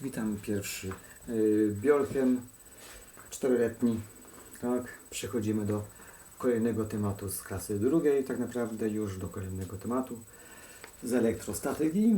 Witam pierwszy yy, biolkiem czteroletni. Tak, przechodzimy do kolejnego tematu z klasy drugiej, tak naprawdę już do kolejnego tematu z elektrostatyki.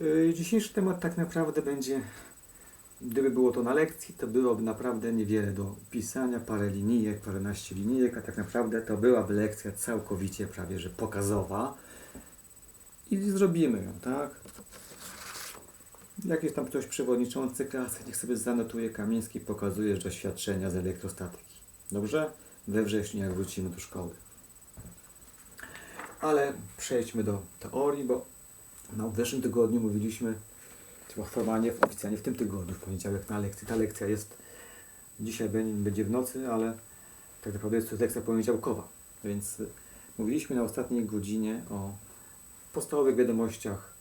Yy, dzisiejszy temat tak naprawdę będzie, gdyby było to na lekcji, to byłoby naprawdę niewiele do pisania, parę linijek, paręnaście linijek, a tak naprawdę to byłaby lekcja całkowicie prawie że pokazowa i zrobimy ją, tak? Jakiś tam ktoś przewodniczący klasy, niech sobie zanotuje Kamiński, pokazuje doświadczenia z elektrostatyki. Dobrze? We wrześniu, jak wrócimy do szkoły. Ale przejdźmy do teorii, bo no, w zeszłym tygodniu mówiliśmy, chyba formalnie, oficjalnie w tym tygodniu, w poniedziałek na lekcji. Ta lekcja jest, dzisiaj będzie w nocy, ale tak naprawdę jest to lekcja poniedziałkowa. Więc mówiliśmy na ostatniej godzinie o podstawowych wiadomościach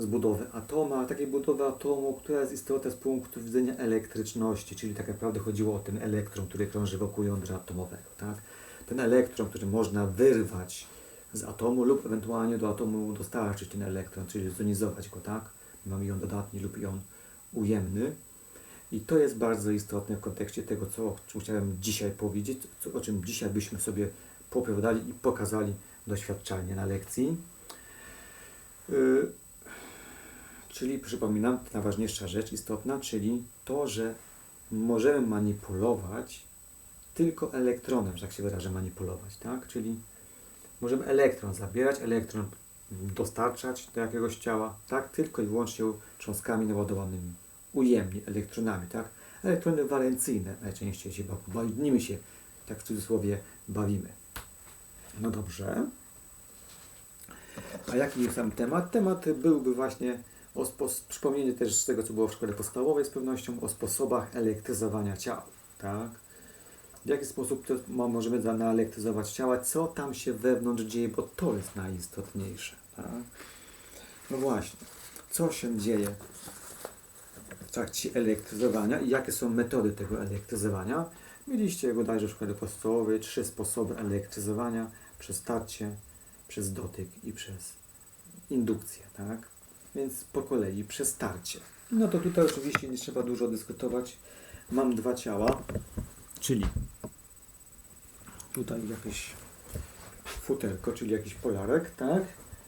z budowy atoma, takiej budowy atomu, która jest istotna z punktu widzenia elektryczności, czyli tak naprawdę chodziło o ten elektron, który krąży wokół jądra atomowego. Tak? Ten elektron, który można wyrwać z atomu lub ewentualnie do atomu dostarczyć ten elektron, czyli zonizować go, tak? Mamy jon dodatni lub jon ujemny. I to jest bardzo istotne w kontekście tego, co o czym chciałem dzisiaj powiedzieć, co, o czym dzisiaj byśmy sobie poopowiadali i pokazali doświadczalnie na lekcji. Yy, Czyli przypominam, najważniejsza rzecz istotna, czyli to, że możemy manipulować tylko elektronem, że tak się wyrażę, manipulować, tak? Czyli możemy elektron zabierać, elektron dostarczać do jakiegoś ciała, tak? Tylko i wyłącznie cząstkami naładowanymi, ujemnie, elektronami, tak? Elektrony walencyjne najczęściej się bawimy, nimi się, tak w cudzysłowie, bawimy. No dobrze. A jaki jest sam temat? Temat byłby właśnie o przypomnienie też z tego, co było w szkole podstawowej z pewnością, o sposobach elektryzowania ciał. Tak? W jaki sposób to możemy naelektryzować ciała, co tam się wewnątrz dzieje, bo to jest najistotniejsze. Tak? No właśnie, co się dzieje w trakcie elektryzowania i jakie są metody tego elektryzowania? Mieliście bodajże w szkole podstawowej trzy sposoby elektryzowania przez starcie, przez dotyk i przez indukcję, tak? Więc po kolei przez starcie. No to tutaj oczywiście nie trzeba dużo dyskutować. Mam dwa ciała, czyli tutaj jakieś futerko, czyli jakiś polarek, tak?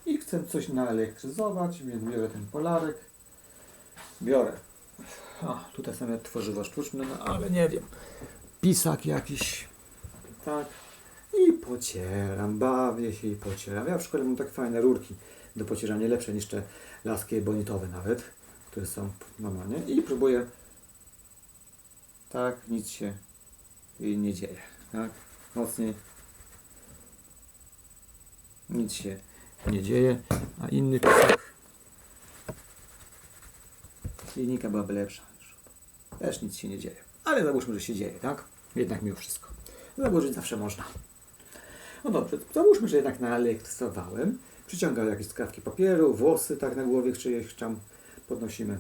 I chcę coś naelektryzować, więc biorę ten polarek. Biorę. A, tutaj są tworzywa sztuczne, no ale nie wiem. Pisak jakiś, tak? I pocieram, bawię się i pocieram. Ja w szkole mam tak fajne rurki do pocierania, lepsze niż te laskie bonitowe nawet, które są normalnie. I próbuję. Tak, nic się nie dzieje. Tak, mocniej. Nic się nie dzieje, a inny pisak. Linijka byłaby lepsza. już. Też nic się nie dzieje. Ale załóżmy, że się dzieje, tak? Jednak mimo wszystko. Założyć zawsze można. No dobrze, załóżmy, że jednak naelektryzowałem. Przyciągam jakieś skrawki papieru, włosy tak na głowie czyjeś tam podnosimy.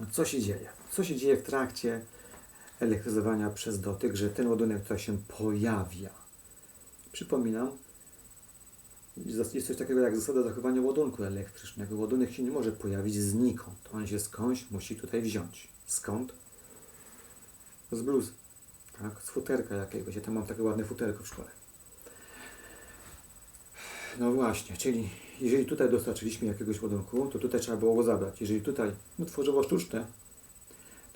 No, Co się dzieje? Co się dzieje w trakcie elektryzowania przez dotyk, że ten ładunek tutaj się pojawia? Przypominam, jest coś takiego jak zasada zachowania ładunku elektrycznego. Ładunek się nie może pojawić znikąd. On się skądś musi tutaj wziąć. Skąd? Z bluzy. Tak? Z futerka jakiegoś. Ja tam mam takie ładne futerko w szkole. No właśnie, czyli jeżeli tutaj dostarczyliśmy jakiegoś ładunku, to tutaj trzeba było go zabrać. Jeżeli tutaj, no tworzywo sztuczne,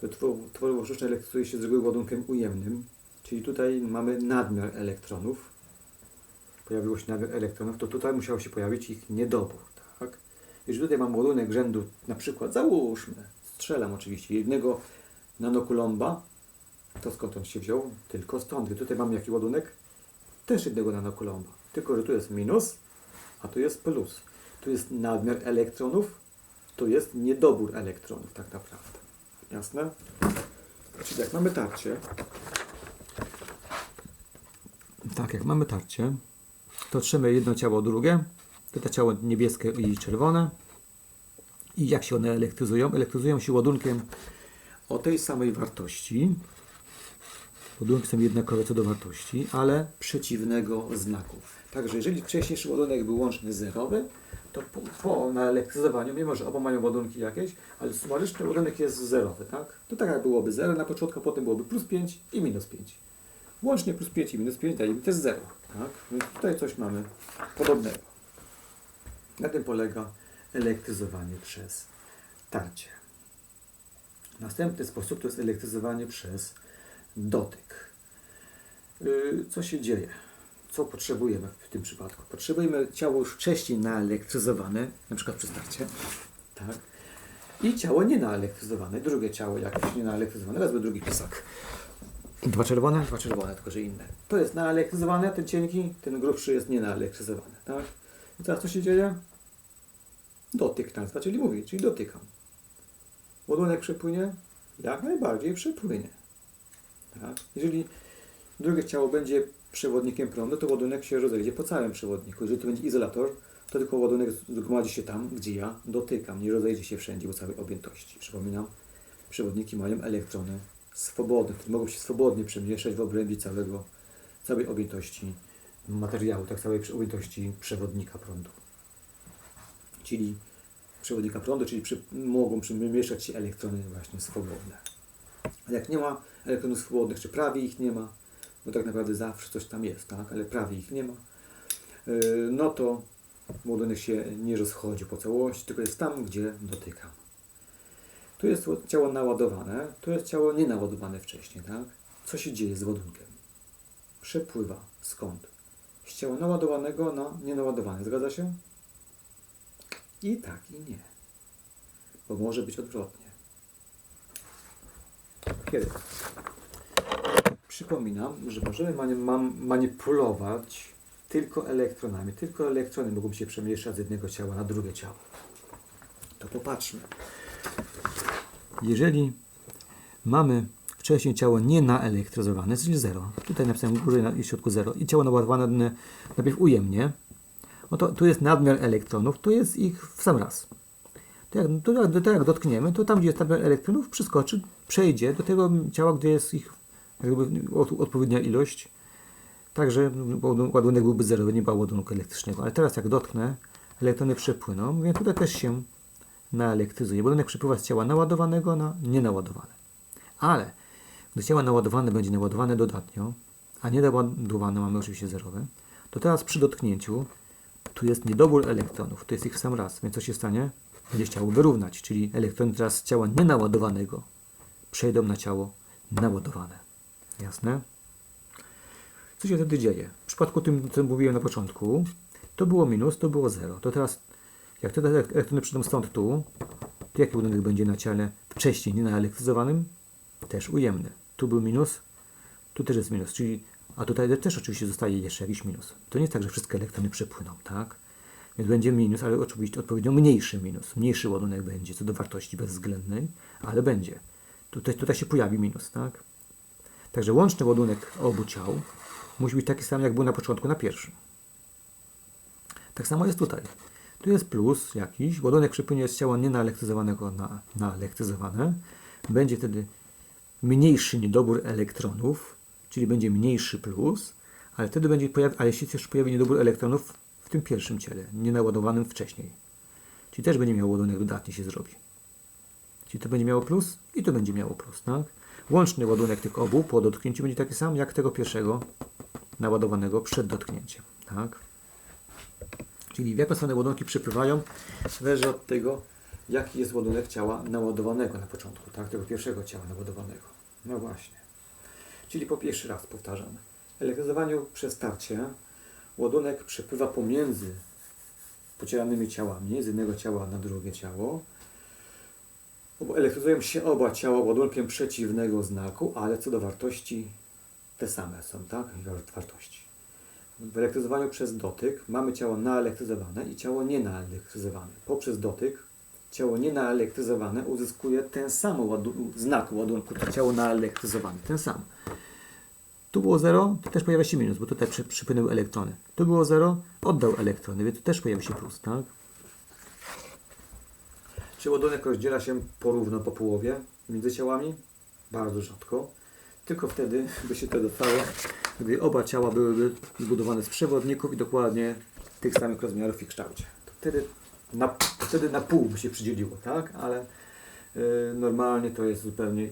to two- tworzywo sztuczne elektryzuje się z reguły ładunkiem ujemnym, czyli tutaj mamy nadmiar elektronów. Pojawiło się nadmiar elektronów, to tutaj musiał się pojawić ich niedobór, tak? Jeżeli tutaj mam ładunek rzędu, na przykład, załóżmy, strzelam oczywiście, jednego nanokulomba, to skąd on się wziął? Tylko stąd. Gdy tutaj mam jaki ładunek? Też jednego nanokulomba. Tylko, że tu jest minus, a tu jest plus. Tu jest nadmiar elektronów, tu jest niedobór elektronów tak naprawdę. Jasne? Czyli jak mamy tarcie, tak, jak mamy tarcie, to trzymamy jedno ciało drugie, to te ciało niebieskie i czerwone. I jak się one elektryzują? Elektryzują się ładunkiem o tej samej wartości. Ładunki są jednakowe co do wartości, ale przeciwnego znaku. Także jeżeli wcześniejszy ładunek był łączny zerowy, to po, po mimo że oba mają ładunki jakieś, ale sumaryczny ładunek jest zerowy, tak? To tak jak byłoby 0 na początku, potem byłoby plus 5 i minus 5. Łącznie plus 5 i minus 5 daje mi też 0, tak? Więc tutaj coś mamy podobnego. Na tym polega elektryzowanie przez tarcie. Następny sposób to jest elektryzowanie przez dotyk. Yy, Co się dzieje? Co potrzebujemy w tym przypadku? Potrzebujemy ciało już wcześniej naelektryzowane, na przykład przy starcie, tak? I ciało nienaelektryzowane, drugie ciało jakieś nienaelektryzowane, wezmę drugi pisak. Dwa czerwone, dwa czerwone, tylko że inne. To jest naelektryzowane, ten cienki, ten grubszy jest nienaelektryzowany, tak? I teraz co się dzieje? Dotyk nazwa, czyli mówi, czyli dotykam. Ładunek przepłynie? Jak najbardziej przepłynie. Tak? Jeżeli drugie ciało będzie przewodnikiem prądu, to ładunek się rozejdzie po całym przewodniku. Jeżeli to będzie izolator, to tylko ładunek zgromadzi się tam, gdzie ja dotykam. Nie rozejdzie się wszędzie po całej objętości. Przypominam, przewodniki mają elektrony swobodne, które mogą się swobodnie przemieszczać w obrębie całego, całej objętości materiału, tak całej objętości przewodnika prądu. Czyli przewodnika prądu, czyli przy, mogą przemieszczać się elektrony właśnie swobodne. A jak nie ma elektronów swobodnych, czy prawie ich nie ma, bo tak naprawdę zawsze coś tam jest, tak? ale prawie ich nie ma, yy, no to ładunek się nie rozchodzi po całości, tylko jest tam, gdzie dotykam. Tu jest ciało naładowane, tu jest ciało nienaładowane wcześniej, tak? Co się dzieje z ładunkiem? Przepływa. Skąd? Z ciała naładowanego na nienaładowane. Zgadza się? I tak, i nie. Bo może być odwrotnie. Kiedy? Przypominam, że możemy manipulować tylko elektronami. Tylko elektrony mogą się przemieszczać z jednego ciała na drugie ciało. To popatrzmy. Jeżeli mamy wcześniej ciało nienaelektryzowane, czyli 0, tutaj napisałem w górze i w środku 0, i ciało naładowane najpierw ujemnie, no to tu jest nadmiar elektronów, tu jest ich w sam raz. To jak, to, jak, to jak dotkniemy, to tam, gdzie jest nadmiar elektronów, przeskoczy, przejdzie do tego ciała, gdzie jest ich odpowiednia ilość. Także ładunek byłby zerowy, nie było ładunku elektrycznego. Ale teraz jak dotknę, elektrony przepłyną, więc tutaj też się naelektryzuje. Ładunek przepływa z ciała naładowanego na nienaładowane. Ale gdy ciało naładowane będzie naładowane dodatnio, a nienaładowane mamy oczywiście zerowe, to teraz przy dotknięciu tu jest niedobór elektronów, to jest ich sam raz, więc co się stanie? Będzie chciało wyrównać, czyli elektrony teraz z ciała nienaładowanego przejdą na ciało naładowane. Jasne? Co się wtedy dzieje? W przypadku tym, co mówiłem na początku, to było minus, to było zero. To teraz, jak te elektrony przyjdą stąd tu, to jaki ładunek będzie na ciele wcześniej nienaelektryzowanym? Też ujemny. Tu był minus, tu też jest minus, czyli, a tutaj też oczywiście zostaje jeszcze jakiś minus. To nie jest tak, że wszystkie elektrony przepłyną, tak? Więc będzie minus, ale oczywiście odpowiednio mniejszy minus. Mniejszy ładunek będzie co do wartości bezwzględnej, ale będzie. Tutaj, tutaj się pojawi minus, tak? Także łączny ładunek obu ciał musi być taki sam, jak był na początku na pierwszym. Tak samo jest tutaj. Tu jest plus jakiś, ładunek przepłynie z ciała nienaelektryzowanego na naelektryzowane. Będzie wtedy mniejszy niedobór elektronów, czyli będzie mniejszy plus, ale wtedy będzie pojawi, ale się też pojawi niedobór elektronów w tym pierwszym ciele, nienaładowanym wcześniej. Czyli też będzie miał ładunek dodatni się zrobi. Czyli to będzie miało plus i to będzie miało plus, tak? Łączny ładunek tych obu po dotknięciu będzie taki sam jak tego pierwszego naładowanego przed dotknięciem, tak? Czyli w jaką stronę ładunki przepływają, zależy od tego, jaki jest ładunek ciała naładowanego na początku, tak? Tego pierwszego ciała naładowanego. No właśnie. Czyli po pierwszy raz powtarzam. Elektryzowaniu przez tarcie ładunek przepływa pomiędzy pocieranymi ciałami, z jednego ciała na drugie ciało. Bo Elektryzują się oba ciała ładunkiem przeciwnego znaku, ale co do wartości te same są, tak? Wartości. W elektryzowaniu przez dotyk mamy ciało naelektryzowane i ciało nienaelektryzowane. Poprzez dotyk ciało nienaelektryzowane uzyskuje ten sam ładu znak ładunku, to ciało naelektryzowane, ten sam. Tu było 0, to też pojawia się minus, bo tutaj przy, przypłynęły elektrony. Tu było 0, oddał elektrony, więc tu też pojawi się plus, tak? Czy ładunek rozdziela się porówno po połowie między ciałami? Bardzo rzadko. Tylko wtedy by się to dostało, gdy oba ciała byłyby zbudowane z przewodników i dokładnie tych samych rozmiarów i kształcie. To wtedy na, wtedy na pół by się przydzieliło, tak? Ale y, normalnie to jest zupełnie,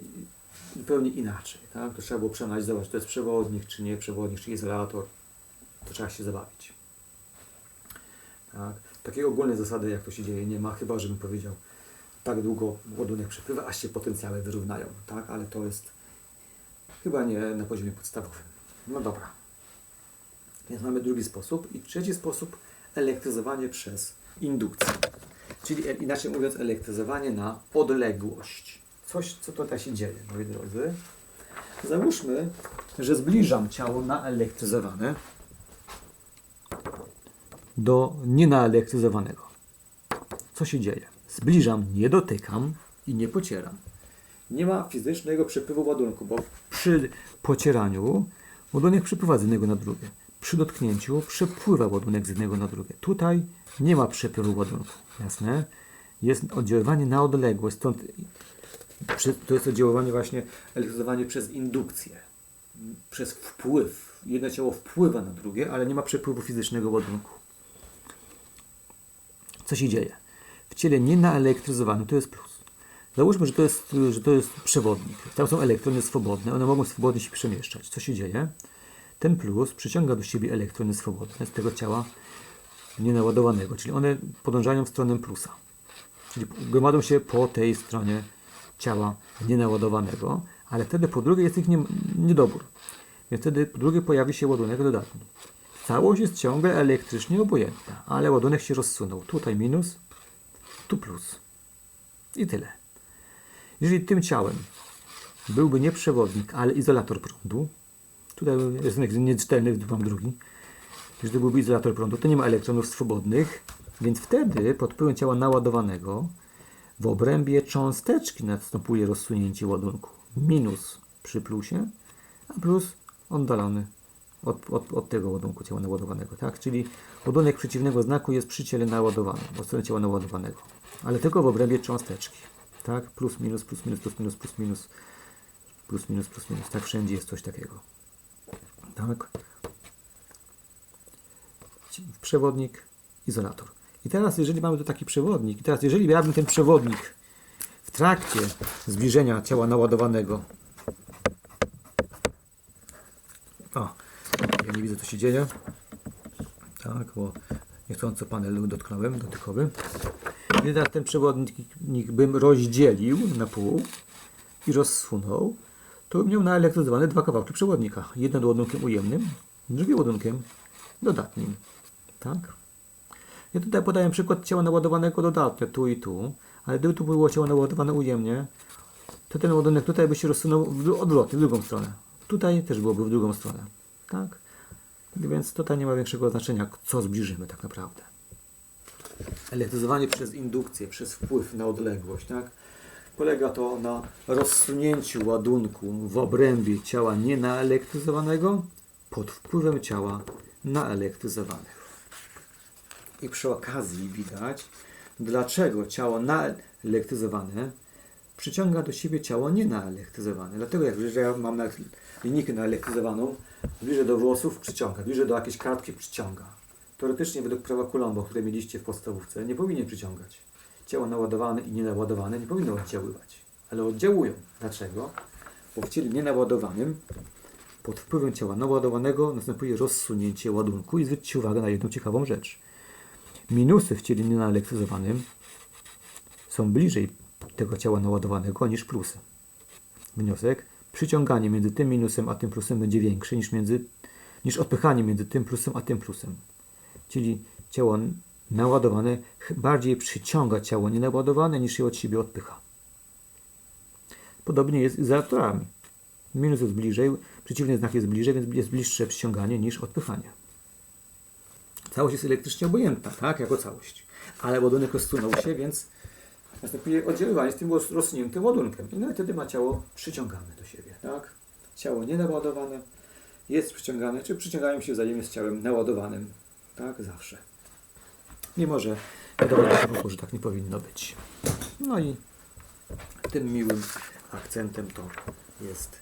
zupełnie inaczej, tak? To trzeba było przeanalizować, czy to jest przewodnik, czy nie przewodnik, czy izolator. To trzeba się zabawić. Tak? Takiej ogólnej zasady, jak to się dzieje, nie ma, chyba żebym powiedział, tak długo ładunek przepływa, aż się potencjały wyrównają, tak? Ale to jest chyba nie na poziomie podstawowym. No dobra. Więc mamy drugi sposób. I trzeci sposób, elektryzowanie przez indukcję. Czyli e- inaczej mówiąc, elektryzowanie na odległość. Coś, co tutaj się dzieje, moi drodzy. Załóżmy, że zbliżam ciało naelektryzowane do nienaelektryzowanego. Co się dzieje? Zbliżam, nie dotykam i nie pocieram. Nie ma fizycznego przepływu ładunku, bo przy pocieraniu ładunek przepływa z jednego na drugie. Przy dotknięciu przepływa ładunek z jednego na drugie. Tutaj nie ma przepływu ładunku. Jasne? Jest oddziaływanie na odległość. Stąd to jest oddziaływanie właśnie elektryzowanie przez indukcję. Przez wpływ. Jedno ciało wpływa na drugie, ale nie ma przepływu fizycznego ładunku. Co się dzieje? Ciele nienaelektryzowanym to jest plus. Załóżmy, że to jest, że to jest przewodnik. Tam są elektrony swobodne, one mogą swobodnie się przemieszczać. Co się dzieje? Ten plus przyciąga do siebie elektrony swobodne z tego ciała nienaładowanego, czyli one podążają w stronę plusa. Czyli gromadzą się po tej stronie ciała nienaładowanego, ale wtedy po drugiej jest ich nie, niedobór. Więc wtedy po drugie pojawi się ładunek dodatni. Całość jest ciągle elektrycznie obojętna, ale ładunek się rozsunął. Tutaj minus, tu plus. I tyle. Jeżeli tym ciałem byłby nie przewodnik, ale izolator prądu, tutaj rysunek nieczytelny, mam drugi, jeżeli byłby izolator prądu, to nie ma elektronów swobodnych, więc wtedy pod wpływem ciała naładowanego w obrębie cząsteczki następuje rozsunięcie ładunku. Minus przy plusie, a plus oddalony od, od, od tego ładunku ciała naładowanego. Tak? Czyli ładunek przeciwnego znaku jest przy ciele naładowanym, od strony ciała naładowanego, ale tylko w obrębie cząsteczki. Tak? Plus, minus, plus, minus, plus, minus, plus, minus, plus, minus, plus, minus. Tak wszędzie jest coś takiego. Tak? Przewodnik, izolator. I teraz, jeżeli mamy tu taki przewodnik, i teraz, jeżeli miałbym ten przewodnik w trakcie zbliżenia ciała naładowanego, o, ja nie widzę, co się dzieje, tak, bo niechcąco panel dotknąłem, dotykowy. I teraz ten przewodnik bym rozdzielił na pół i rozsunął, to bym miał naelektryzowane dwa kawałki przewodnika. Jeden ładunkiem ujemnym, drugi ładunkiem dodatnim. Tak? Ja tutaj podaję przykład ciała naładowanego dodatnio, tu i tu, ale gdyby tu było ciało naładowane ujemnie, to ten ładunek tutaj by się rozsunął w odwrotnie, w drugą stronę. Tutaj też byłoby w drugą stronę. Tak? Więc tutaj nie ma większego znaczenia, co zbliżymy tak naprawdę. Elektryzowanie przez indukcję, przez wpływ na odległość, tak? Polega to na rozsunięciu ładunku w obrębie ciała nienaelektryzowanego pod wpływem ciała naelektryzowanego. I przy okazji widać, dlaczego ciało naelektryzowane przyciąga do siebie ciało nienaelektryzowane. Dlatego jak ja mam linijkę naelektryzowaną, bliżej do włosów przyciąga, bliżej do jakiejś kartki przyciąga. Teoretycznie według prawa Coulomba, które mieliście w podstawówce, nie powinien przyciągać. Ciało naładowane i nienaładowane nie powinno oddziaływać, ale oddziałują. Dlaczego? Bo w ciele nienaładowanym pod wpływem ciała naładowanego następuje rozsunięcie ładunku i zwróćcie uwagę na jedną ciekawą rzecz. Minusy w ciele nienaelektryzowanym są bliżej tego ciała naładowanego niż plusy. Wniosek. Przyciąganie między tym minusem a tym plusem będzie większe niż, między, niż odpychanie między tym plusem a tym plusem. Czyli ciało naładowane bardziej przyciąga ciało nienaładowane niż je od siebie odpycha. Podobnie jest z izolatorami. Minus jest bliżej, przeciwny znak jest bliżej, więc jest bliższe przyciąganie niż odpychanie. Całość jest elektrycznie obojętna, tak, jako całość. Ale ładunek rozsunął się, więc następuje oddziaływanie z tym rozsuniętym ładunkiem. I no i wtedy ma ciało przyciągane do siebie, tak? Ciało nienaładowane jest przyciągane, czy przyciągają się wzajemnie z ciałem naładowanym, tak, zawsze. Mimo, że wiadomo się ruchu, że tak nie powinno być. No i tym miłym akcentem to jest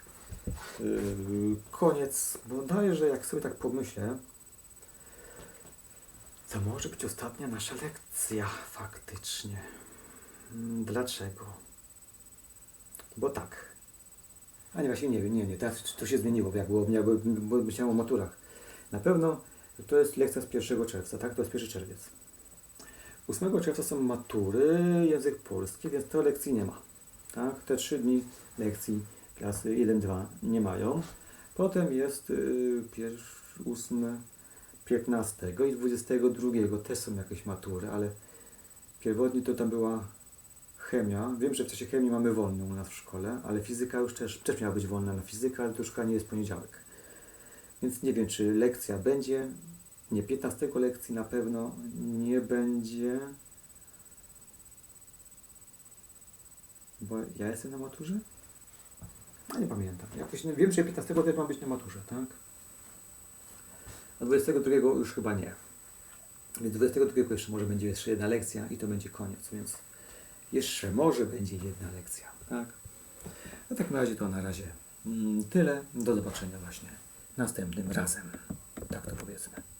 yy, koniec. Bodajże, jak sobie tak pomyślę, To może być ostatnia nasza lekcja, faktycznie. Mm, Dlaczego? Bo tak. A nie, właśnie nie wiem, nie, nie, teraz to się zmieniło, jak było, jak było, bo myślałem o maturach. Na pewno to jest lekcja z 1 czerwca, tak? To jest 1 czerwiec. 8 czerwca są matury, język polski, więc to lekcji nie ma. Tak? Te trzy dni lekcji klasy 1-2 nie mają. Potem jest y, pierwszy, 8, 15 i 22 też są jakieś matury, ale pierwotnie to tam była chemia. Wiem, że w czasie chemii mamy wolną u nas w szkole, ale fizyka już też, też miała być wolna na fizykę, ale to już nie jest poniedziałek. Więc nie wiem, czy lekcja będzie. Nie, 15 lekcji na pewno nie będzie. Bo ja jestem na maturze? No nie pamiętam. Jakoś, wiem, że 15 też mam być na maturze, tak? A 22 już chyba nie. Więc 22 jeszcze może będzie jeszcze jedna lekcja i to będzie koniec, więc jeszcze może będzie jedna lekcja, tak? A w takim razie to na razie mm, tyle. Do zobaczenia właśnie następnym razem. Tak to powiedzmy.